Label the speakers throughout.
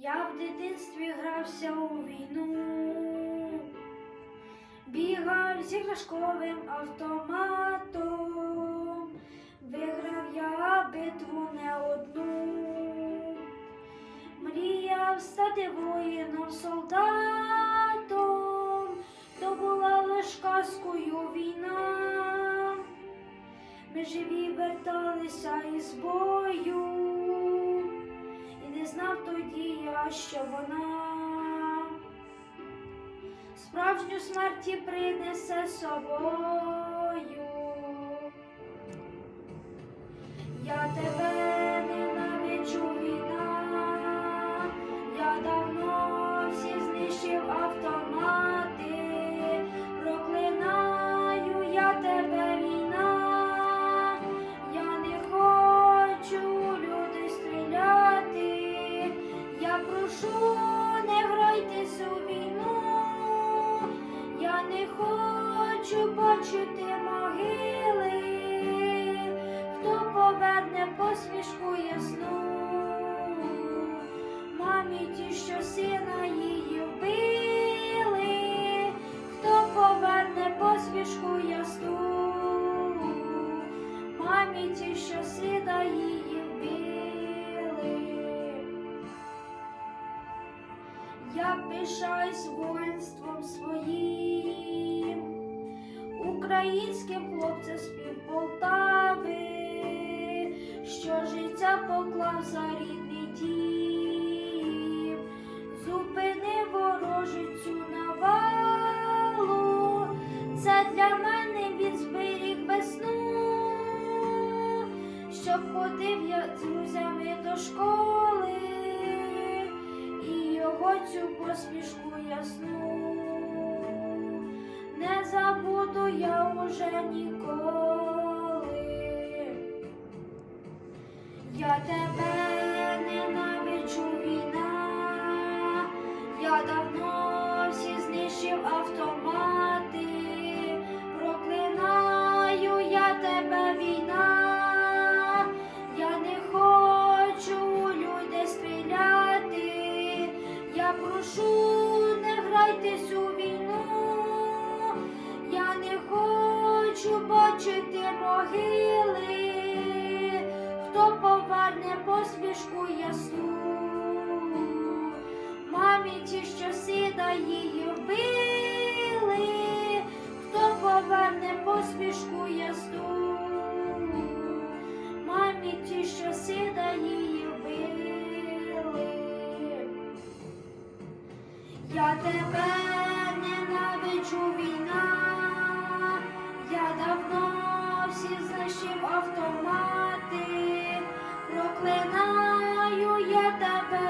Speaker 1: Я в дитинстві грався у війну, бігав з іграшковим автоматом, виграв я битву не одну, мріяв стати воїном солдатом, то була лиш казкою війна. Ми живі верталися із бою, що вона справжню смерті принесе собою. Я тебе хочу могили, хто поверне посмішку ясну, мамі ті, що сина її вбили, хто поверне посмішку ясну, мамі ті, що сина її вбили. Я пишаюсь воїнством своїм, українським хлопцем з Полтави, що життя поклав за рідний дім, зупинив ворожицю навалу, це для мене він зберіг весну, щоб ходив я з друзями до школи і його цю посмішку ясну не забуду я уже ніколи. Я тебе ненавиджу війна, я давно всі знищив автомати, проклинаю я тебе війна, прошу не грайтесь посмішку ясну, мамі ті, що сіда її вбили, хто поверне посмішку ясну, мамі ті, що сіда її вбили. Я тебе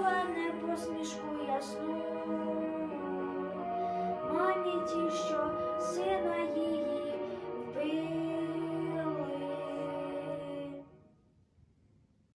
Speaker 1: Чула не посмішку ясну, мамі ті, що сина її.